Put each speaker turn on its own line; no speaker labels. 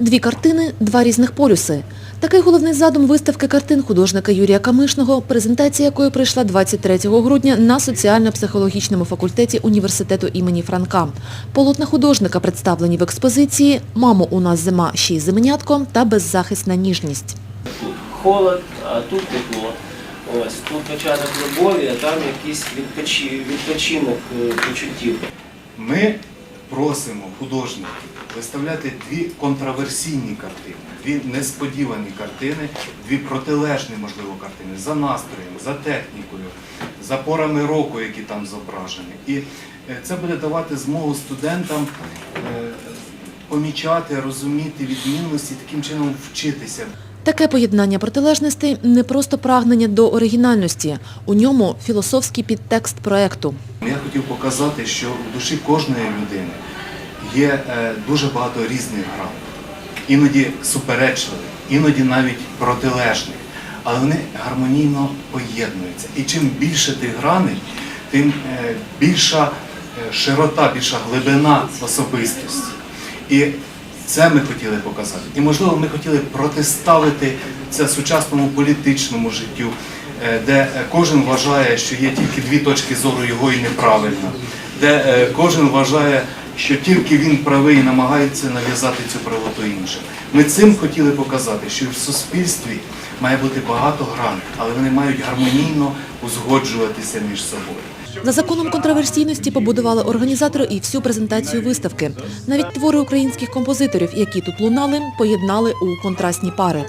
Дві картини, два різних полюси. Такий головний задум виставки картин художника Юрія Камишного, презентація якої прийшла 23 грудня на соціально-психологічному факультеті університету імені Франка. Полотна художника представлені в експозиції «Мамо, у нас зима, ще й зименятко» та «Беззахисна ніжність».
Тут холод, а тут тепло. Ось тут початок любові, а там якийсь відпочинок е, почуттів.
Ми просимо художників виставляти дві контраверсійні картини, дві несподівані картини, дві протилежні, можливо, картини за настроєм, за технікою, за порами року, які там зображені. І е, це буде давати змогу студентам е, помічати, розуміти відмінності, таким чином вчитися.
Таке поєднання протилежностей – не просто прагнення до оригінальності. У ньому філософський підтекст проекту.
Я хотів показати, що в душі кожної людини є е, дуже багато різних грам, іноді суперечливих, іноді навіть протилежних, але вони гармонійно поєднуються. І чим більше тих граней, тим е, більша е, широта, більша глибина особистості. І це ми хотіли показати. І, можливо, ми хотіли протиставити це сучасному політичному життю, е, де е, кожен вважає, що є тільки дві точки зору його і неправильно, де е, кожен вважає, що тільки він правий і намагається нав'язати цю правоту іншим. Ми цим хотіли показати, що в суспільстві має бути багато гран, але вони мають гармонійно узгоджуватися між собою.
За законом контроверсійності побудували організатори і всю презентацію виставки. Навіть твори українських композиторів, які тут лунали, поєднали у контрастні пари.